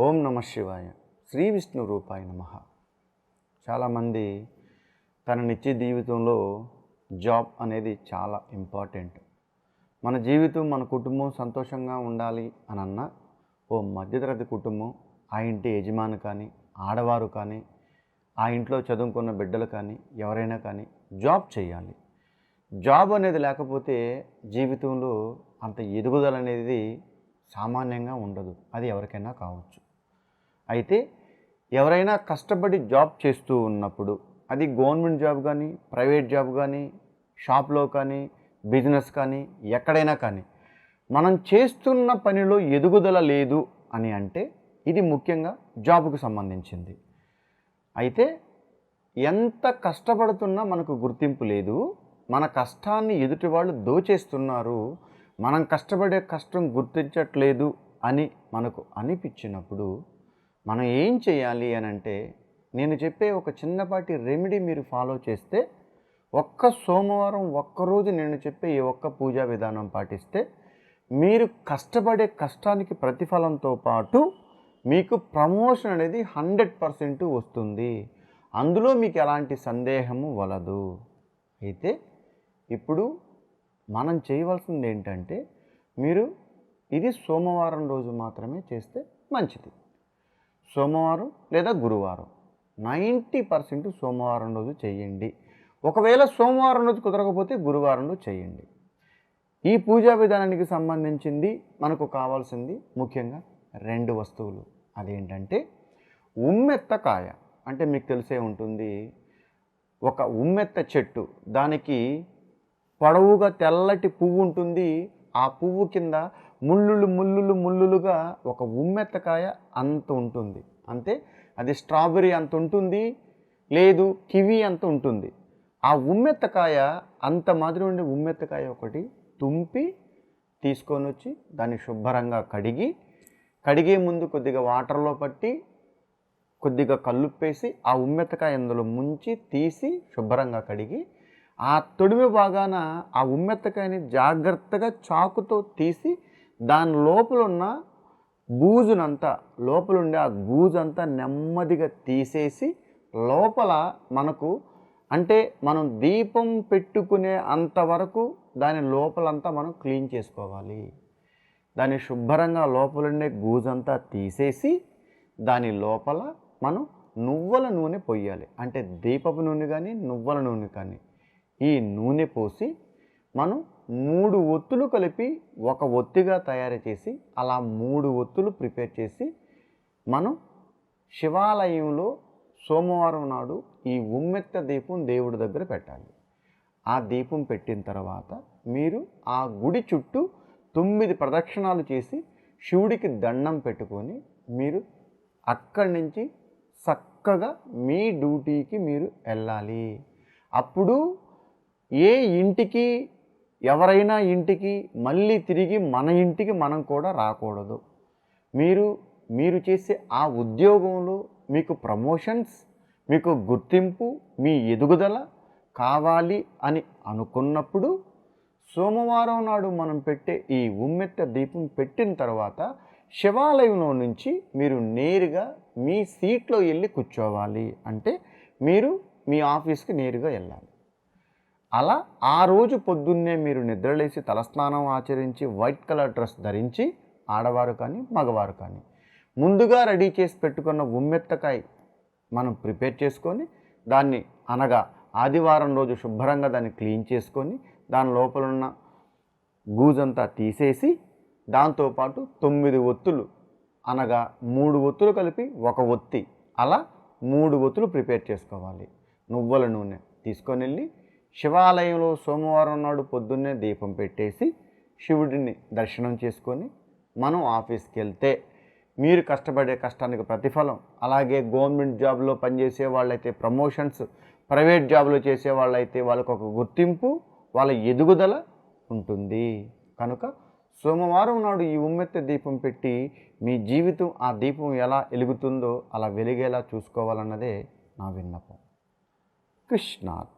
నమ శివాయ. శ్రీ విష్ణు రూపాయ నమ. చాలామంది తన నిత్య జీవితంలో జాబ్ అనేది చాలా ఇంపార్టెంట్. మన జీవితం మన కుటుంబం సంతోషంగా ఉండాలి అని అన్న ఓ మధ్యతరగతి కుటుంబం ఆ ఇంటి యజమాని కానీ ఆడవారు కానీ ఆ ఇంట్లో చదువుకున్న బిడ్డలు కానీ ఎవరైనా కానీ జాబ్ చేయాలి. జాబ్ అనేది లేకపోతే జీవితంలో అంత ఎదుగుదల అనేది సామాన్యంగా ఉండదు. అది ఎవరికైనా కావచ్చు. అయితే ఎవరైనా కష్టపడి జాబ్ చేస్తూ ఉన్నప్పుడు అది గవర్నమెంట్ జాబ్ కానీ ప్రైవేట్ జాబ్ కానీ షాప్లో కానీ బిజినెస్ కానీ ఎక్కడైనా కానీ మనం చేస్తున్న పనిలో ఎదుగుదల లేదు అని అంటే ఇది ముఖ్యంగా జాబ్కు సంబంధించింది. అయితే ఎంత కష్టపడుతున్నా మనకు గుర్తింపు లేదు. మన కష్టాన్ని ఎదుటి వాళ్ళు దోచేస్తున్నారు. మనం కష్టపడే కష్టం గుర్తించట్లేదు అని మనకు అనిపించినప్పుడు మనం ఏం చేయాలి అని అంటే నేను చెప్పే ఒక చిన్నపాటి రెమెడీ మీరు ఫాలో చేస్తే ఒక్క సోమవారం ఒక్కరోజు నేను చెప్పే ఈ ఒక్క పూజా విధానం పాటిస్తే మీరు కష్టపడే కష్టానికి ప్రతిఫలంతో పాటు మీకు ప్రమోషన్ అనేది హండ్రెడ్ పర్సెంట్ వస్తుంది. అందులో మీకు ఎలాంటి సందేహము వలదు. అయితే ఇప్పుడు మనం చేయవలసింది ఏంటంటే మీరు ఇది సోమవారం రోజు మాత్రమే చేస్తే మంచిది. సోమవారం లేదా గురువారం. నైంటీ పర్సెంట్ సోమవారం రోజు చేయండి. ఒకవేళ సోమవారం రోజు కుదరకపోతే గురువారం రోజు చేయండి. ఈ పూజా విధానానికి సంబంధించింది మనకు కావాల్సింది ముఖ్యంగా రెండు వస్తువులు. అదేంటంటే ఉమ్మెత్తకాయ అంటే మీకు తెలిసే ఉంటుంది. ఒక ఉమ్మెత్త చెట్టు. దానికి పొడవుగా తెల్లటి పువ్వు ఉంటుంది. ఆ పువ్వు కింద ముళ్ళులు ముళ్ళులు ముళ్ళులుగా ఒక ఉమ్మెత్తకాయ అంత ఉంటుంది. అంతే? అది స్ట్రాబెర్రీ అంత ఉంటుంది లేదు కివి అంత ఉంటుంది. ఆ ఉమ్మెత్తకాయ అంత మాదిరి ఉండే ఉమ్మెత్తకాయ ఒకటి తుంపి తీసుకొని వచ్చి దాన్ని శుభ్రంగా కడిగి కడిగే ముందు కొద్దిగా వాటర్లో పట్టి కొద్దిగా కల్లుప్పేసి ఆ ఉమ్మెత్తకాయ అందులో ముంచి తీసి శుభ్రంగా కడిగి ఆ తొడిమి భాగాన ఆ ఉమ్మెత్తకాయని జాగ్రత్తగా చాకుతో తీసి దాని లోపల ఉన్న గూజునంతా లోపల ఉండే ఆ గూజంతా నెమ్మదిగా తీసేసి లోపల మనకు అంటే మనం దీపం పెట్టుకునే అంతవరకు దాని లోపలంతా మనం క్లీన్ చేసుకోవాలి. దాన్ని శుభ్రంగా లోపలుండే గూజంతా తీసేసి దాని లోపల మనం నువ్వుల నూనె పొయ్యాలి. అంటే దీపపు నూనె కానీ నువ్వుల నూనె కానీ. ఈ నూనె పోసి మనం మూడు ఒత్తులు కలిపి ఒక ఒత్తిగా తయారు చేసి అలా మూడు ఒత్తులు ప్రిపేర్ చేసి మనం శివాలయంలో సోమవారం నాడు ఈ ఉమ్మెత్త దీపం దేవుడి దగ్గర పెట్టాలి. ఆ దీపం పెట్టిన తర్వాత మీరు ఆ గుడి చుట్టూ తొమ్మిది ప్రదక్షిణాలు చేసి శివుడికి దండం పెట్టుకొని మీరు అక్కడి నుంచి చక్కగా మీ డ్యూటీకి మీరు వెళ్ళాలి. అప్పుడు ఏ ఇంటికి ఎవరైనా ఇంటికి మళ్ళీ తిరిగి మన ఇంటికి మనం కూడా రాకూడదు. మీరు మీరు చేసే ఆ ఉద్యోగంలో మీకు ప్రమోషన్స్ మీకు గుర్తింపు మీ ఎదుగుదల కావాలి అని అనుకున్నప్పుడు సోమవారం నాడు మనం పెట్టే ఈ ఉమ్మెత్త దీపం పెట్టిన తర్వాత శివాలయంలో నుంచి మీరు నేరుగా మీ సీట్లో వెళ్ళి కూర్చోవాలి. అంటే మీరు మీ ఆఫీస్కి నేరుగా వెళ్ళాలి. అలా ఆ రోజు పొద్దున్నే మీరు నిద్రలేసి తలస్నానం ఆచరించి వైట్ కలర్ డ్రెస్ ధరించి ఆడవారు కానీ మగవారు కానీ ముందుగా రెడీ చేసి పెట్టుకున్న ఉమ్మెత్తకాయ మనం ప్రిపేర్ చేసుకొని దాన్ని అనగా ఆదివారం రోజు శుభ్రంగా దాన్ని క్లీన్ చేసుకొని దాని లోపల ఉన్న గూజంతా తీసేసి దాంతోపాటు తొమ్మిది ఒత్తులు అనగా మూడు ఒత్తులు కలిపి ఒక ఒత్తి అలా మూడు ఒత్తులు ప్రిపేర్ చేసుకోవాలి. నువ్వుల నూనె తీసుకొని వెళ్ళి శివాలయంలో సోమవారం నాడు పొద్దున్నే దీపం పెట్టేసి శివుడిని దర్శనం చేసుకొని మనం ఆఫీస్కి వెళ్తే మీరు కష్టపడే కష్టానికి ప్రతిఫలం. అలాగే గవర్నమెంట్ జాబ్లో పనిచేసే వాళ్ళైతే ప్రమోషన్స్ ప్రైవేట్ జాబ్లో చేసే వాళ్ళైతే వాళ్ళకు ఒక గుర్తింపు వాళ్ళ ఎదుగుదల ఉంటుంది. కనుక సోమవారం నాడు ఈ ఉమ్మెత్త దీపం పెట్టి మీ జీవితం ఆ దీపం ఎలా వెలుగుతుందో అలా వెలిగేలా చూసుకోవాలన్నదే నా విన్నపం. కృష్ణాత్